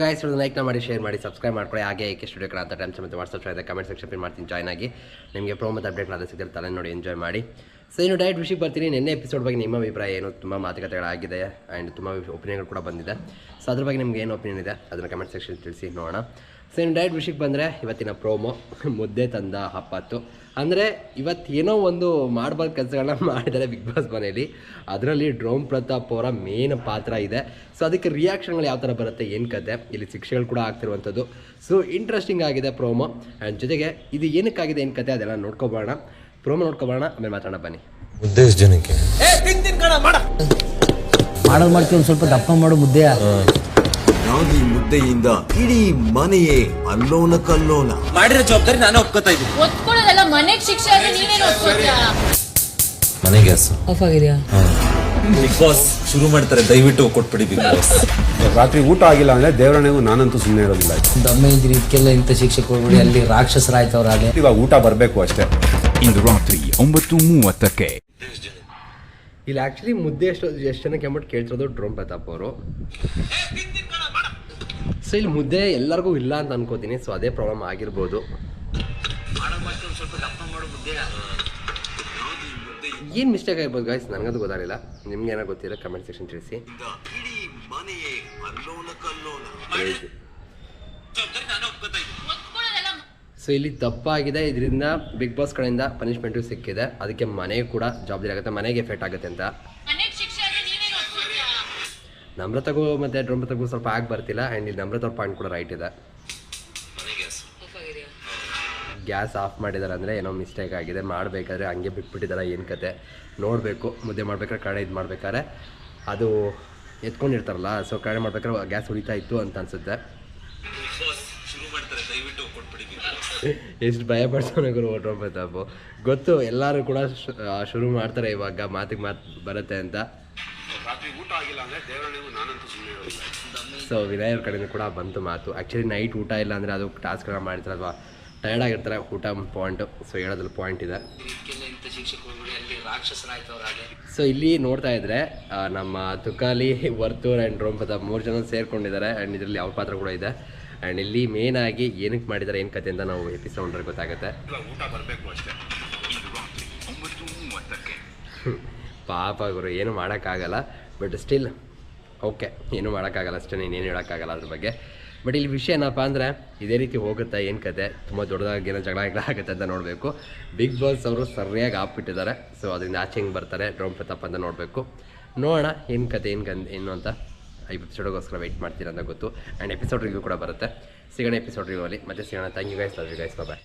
Guys ಲೈಕ್ನ ಮಾಡಿ share ಮಾಡಿ subscribe ಮಾಡ್ಕೊಳ್ಳಿ. ಹಾಗೆ ಏಕೆ ಸ್ಟುಡಿಯೋ ಅಂತ ಟೈಮ್ಸ್ ಮತ್ತು ವಾಟ್ಸಪ್ ಇದೆ ಕಮೆಂಟ್ ಸೆಕ್ಷನ್ ಮಾಡ್ತೀನಿ. ಜಾಯ್ನ್ ಆಗಿ ನಿಮಗೆ ಪ್ರೋ ಮತ್ತು ಅಪ್ಡೇಟ್ ಅದೇ ಸಿಗ್ತಾರೆ ತಲೆ ನೋಡಿ ಎಂಜಾಯ್ ಮಾಡಿ. ಸೊ ಇನ್ನು ಡೈರೆಕ್ಟ್ ವಿಷಯಕ್ಕೆ ಬರ್ತೀನಿ. ನಿನ್ನೆ ಎಪಿಸೋಡ್ ಬಗ್ಗೆ ನಿಮ್ಮ ಅಭಿಪ್ರಾಯ ಏನು? ತುಂಬ ಮಾತುಕತೆಗಳಾಗಿದೆ ಆ್ಯಂಡ್ ತುಂಬ ಒಪಿನಿಯನ್ಗಳು ಕೂಡ ಬಂದಿದೆ. ಸೊ ಅದ್ರ ಬಗ್ಗೆ ನಿಮ್ಗೆ ಏನು ಒಪಿನಿಯನ್ ಇದೆ? ಅದನ್ನು ಕಮೆಂಟ್ ಸೆಕ್ಷನ್ ತಿಳಿಸಿ ನೋಡೋಣ. ಸೊ ಇನ್ನು ಡೈರೆಕ್ಟ್ ವಿಷಯಕ್ಕೆ ಬಂದರೆ ಇವತ್ತಿನ ಪ್ರೋಮೋ ಮುದ್ದೆ ತಂದ ಹಪ್ಪತ್ತು. ಅಂದರೆ ಏನೋ ಒಂದು ಮಾಡಬಾರ್ದು ಕೆಲಸಗಳನ್ನ ಮಾಡಿದ್ದಾರೆ ಬಿಗ್ ಬಾಸ್ ಮನೆಯಲ್ಲಿ. ಅದರಲ್ಲಿ ಡ್ರೋಮ್ ಪ್ರತಾಪ್ ಅವರ ಮೇನ್ ಪಾತ್ರ ಇದೆ. ಸೊ ಅದಕ್ಕೆ ರಿಯಾಕ್ಷನ್ಗಳು ಯಾವ ಥರ ಬರುತ್ತೆ ಏನು ಕತೆ? ಇಲ್ಲಿ ಶಿಕ್ಷೆಗಳು ಕೂಡ ಆಗ್ತಿರುವಂಥದ್ದು. ಸೊ ಇಂಟ್ರೆಸ್ಟಿಂಗ್ ಆಗಿದೆ ಪ್ರೋಮೋ ಆ್ಯಂಡ್ ಜೊತೆಗೆ ಇದು ಏನಕ್ಕಾಗಿದೆ ಏನು ಕತೆ? ಅದೆಲ್ಲ ನೋಡ್ಕೊಬೋಣ. ಪ್ರೋಮೋ ನೋಡ್ಕೊಬೋಣ ಆಮೇಲೆ ಮಾತಾಡೋಣ ಬನ್ನಿ. ಉದ್ದೇಶ ಜನಕ್ಕೆ. ಮಾಡೋದು ಮಾಡ್ತೀವಿ ಒಂದು ಸ್ವಲ್ಪ ದಪ್ಪ ಮಾಡು ಮುದ್ದೆ. ರಾಗಿ ಮುದ್ದೆಯಿಂದ ಇಡೀ ಮನೆಯೇ ಅಲ್ಲೋನ ಕಲ್ಲೋನ ಮಾಡಿರೋ ಜವಾಬ್ದಾರಿ ನಾನು ಒಪ್ಕೋತಾ ಇದ್ದೀನಿ. ಮನೆಗೆ ಮನೆಗ್ ಶಿಕ್ಷೆ ಆದ್ರೆ ನೀನೇನು ಒತ್ಕೊಳ್ತೀಯ ಮನೆ ಗ್ಯಾಸ್. ಆಫ್ ಆಗಿದೆಯಾ? ಬಿಗ್ ಬಾಸ್ ಶುರು ಮಾಡ್ತಾರೆ ದಯವಿಟ್ಟು ಕೊಟ್ಬಿಡಿ ಬಿಗ್ ಬಾಸ್ ರಾತ್ರಿ ಊಟ ಆಗಿಲ್ಲ ಅಂದ್ರೆ ದೇವರಣೆಗೂ ನಾನಂತೂ ಸುಮ್ಮನೆ ಇರೋದಿಲ್ಲ. ದಮ್ಮ ಇದ್ರಿ ಇದಕ್ಕೆಲ್ಲ ಇಂಥ ಶಿಕ್ಷೆ ಕೊಡ್ಬಿಡಿ ಅಲ್ಲಿ ರಾಕ್ಷಸರಾಯ್ತವ್ರ ಹಾಗೆ ಇವಾಗ ಊಟ ಬರಬೇಕು ಅಷ್ಟೇ. ಇಂದು ರಾತ್ರಿ ಒಂಬತ್ತು ಮೂವತ್ತಕ್ಕೆ. ಇಲ್ಲಿ ಆಕ್ಚುಲಿ ಮುದ್ದೆ ಎಷ್ಟು ಎಷ್ಟು ಜನಕ್ಕೆ ಅಂದ್ಬಿಟ್ಟು ಕೇಳ್ತಿರೋದು ಡ್ರೋನ್ ಪ್ರತಾಪ್ ಅವರು. ಸೊ ಇಲ್ಲಿ ಮುದ್ದೆ ಎಲ್ಲರಿಗೂ ಇಲ್ಲ ಅಂತ ಅನ್ಕೋತೀನಿ. ಸೊ ಅದೇ ಪ್ರಾಬ್ಲಮ್ ಆಗಿರ್ಬೋದು. ಏನು ಮಿಸ್ಟೇಕ್ ಆಗಿರ್ಬೋದು ಗಾಯ್ಸ್ ನನಗದು ಗೊತ್ತಾಗಿಲ್ಲ ನಿಮ್ಗೆ ಏನೋ ಗೊತ್ತಿಲ್ಲ ಕಮೆಂಟ್ ಸೆಕ್ಷನ್ ತಿಳಿಸಿ ಇಡೀ ಮನೆಯೇ ಅಲ್ಲೋಲ ಕಲ್ಲೋಲ ಒತ್ಕೊಳ್ಳೋದೆಲ್ಲ ಸೊ ಇಲ್ಲಿ ತಪ್ಪಾಗಿದೆ. ಇದರಿಂದ ಬಿಗ್ ಬಾಸ್ ಕಡೆಯಿಂದ ಪನಿಷ್ಮೆಂಟು ಸಿಕ್ಕಿದೆ. ಅದಕ್ಕೆ ಮನೆಗೆ ಕೂಡ ಜವಾಬ್ದಾರಿ ಆಗುತ್ತೆ. ಮನೆಗೆ ಎಫೆಕ್ಟ್ ಆಗುತ್ತೆ ಅಂತ. ಮನೆಗ್ ಶಿಕ್ಷೆ ಆದ್ರೆ ನೀನೇನು ಒತ್ಕೊಳ್ತೀಯ ನಮ್ರತಗೂ ಮತ್ತು ಡ್ರಮ್ರತಗೂ ಸ್ವಲ್ಪ ಆಗಿ ಬರ್ತಿಲ್ಲ. ಆ್ಯಂಡ್ ಇಲ್ಲಿ ನಮ್ರತ ಅವ್ರ ಪಾಯಿಂಟ್ ಕೂಡ ರೈಟ್ ಇದೆ. ಗ್ಯಾಸ್. ಆಫ್ ಮಾಡಿದ್ದಾರೆ ಅಂದರೆ ಏನೋ ಮಿಸ್ಟೇಕ್ ಆಗಿದೆ. ಮಾಡಬೇಕಾದ್ರೆ ಹಂಗೆ ಬಿಟ್ಬಿಟ್ಟಿದ್ದಾರೆ ಏನು ಕತೆ. ನೋಡಬೇಕು. ಮುದ್ದೆ ಮಾಡ್ಬೇಕಾದ್ರೆ ಕಡೆ ಇದು ಮಾಡ್ಬೇಕಾದ್ರೆ ಅದು ಎತ್ಕೊಂಡಿರ್ತಾರಲ್ಲ. ಸೊ ಕಡೆ ಮಾಡ್ಬೇಕಾದ್ರೆ ಗ್ಯಾಸ್ ಉಳಿತಾ ಇತ್ತು ಅಂತ ಅನ್ಸುತ್ತೆ. ಎಷ್ಟು ಭಯ ಪಡ್ಸೋಣ ಗುರು ಡ್ರೋಮ್ ಪ್ರತಾಪು ಗೊತ್ತು ಎಲ್ಲರೂ ಕೂಡ ಶುರು ಮಾಡ್ತಾರೆ ಇವಾಗ ಮಾತಿಗೆ ಮಾತು ಬರುತ್ತೆ ಅಂತ. ಸೊ ವಿನಯ್ ಅವ್ರ ಕಡೆಯಿಂದ ಕೂಡ ಬಂತು ಮಾತು. ಆ್ಯಕ್ಚುಲಿ ನೈಟ್ ಊಟ ಇಲ್ಲ ಅಂದರೆ ಅದು ಟಾಸ್ಕ್ ಮಾಡಿರ್ತಾರೆ ಅಥವಾ ಟಯರ್ಡ್ ಆಗಿರ್ತಾರೆ ಊಟ ಪಾಯಿಂಟು ಸೊ ಹೇಳೋದ್ರಲ್ಲಿ ಪಾಯಿಂಟ್ ಇದೆ. ಸೊ ಇಲ್ಲಿ ನೋಡ್ತಾ ಇದ್ರೆ ನಮ್ಮ ತುಕಾಲಿ ವರ್ತೂರ್ ಆ್ಯಂಡ್ ರೋಮ್ ಪ್ರತಾಪ್ ಮೂರು ಜನ ಸೇರ್ಕೊಂಡಿದ್ದಾರೆ ಆ್ಯಂಡ್ ಇದರಲ್ಲಿ ಅವ್ರ ಪಾತ್ರ ಕೂಡ ಇದೆ. ಆ್ಯಂಡ್ ಇಲ್ಲಿ ಮೇನ್ ಆಗಿ ಏನಕ್ಕೆ ಮಾಡಿದ್ದಾರೆ ಏನು ಕತೆ ಅಂತ ನಾವು ಎಪಿಸೋಡ್ ಗೊತ್ತಾಗುತ್ತೆ. ಊಟ ಬರಬೇಕು ಅಷ್ಟೇ. ಪಾಪ ಗುರು ಏನು ಮಾಡೋಕ್ಕಾಗಲ್ಲ. ಬಟ್ ಸ್ಟಿಲ್ ಓಕೆ ಏನು ಮಾಡೋಕ್ಕಾಗಲ್ಲ ಅಷ್ಟೇ ಇನ್ನೇನು ಹೇಳೋಕ್ಕಾಗಲ್ಲ ಅದ್ರ ಬಗ್ಗೆ. ಬಟ್ ಇಲ್ಲಿ ವಿಷಯ ಏನಪ್ಪ ಅಂದರೆ ಇದೇ ರೀತಿ ಹೋಗುತ್ತಾ ಏನು ಕತೆ? ತುಂಬ ದೊಡ್ಡದಾಗಿ ಏನೋ ಜಗಳ ಆಗುತ್ತೆ ಅಂತ ನೋಡಬೇಕು. ಬಿಗ್ ಬಾಸ್ ಅವರು ಸರಿಯಾಗಿ ಆಪ್ಬಿಟ್ಟಿದ್ದಾರೆ ಸೊ ಅದರಿಂದ ಆಚೆ ಹೆಂಗೆ ಬರ್ತಾರೆ? ಡ್ರೋಮ್ ಪ್ರತಾಪ್ ಅಂತ ನೋಡಬೇಕು. ನೋಡೋಣ ಏನು ಕತೆ ಏನು ಏನು ಅಂತ. ಎಪಿಸೋಡ್ಗೋಸ್ಕರ ವೆಯ್ಟ್ ಮಾಡ್ತೀರಾ ಅಂತ ಗೊತ್ತು. ಆ್ಯಂಡ್ ಎಪಿಸೋಡ್ ರಿವ್ಯೂ ಕೂಡ ಬರುತ್ತೆ. ಸಿಗೋಣ ಎಪಿಸೋಡ್ ರಿವ್ಯೂ ಅಲ್ಲಿ. ಮತ್ತೆ ಸಿಗೋಣ. Thank you guys love you guys bye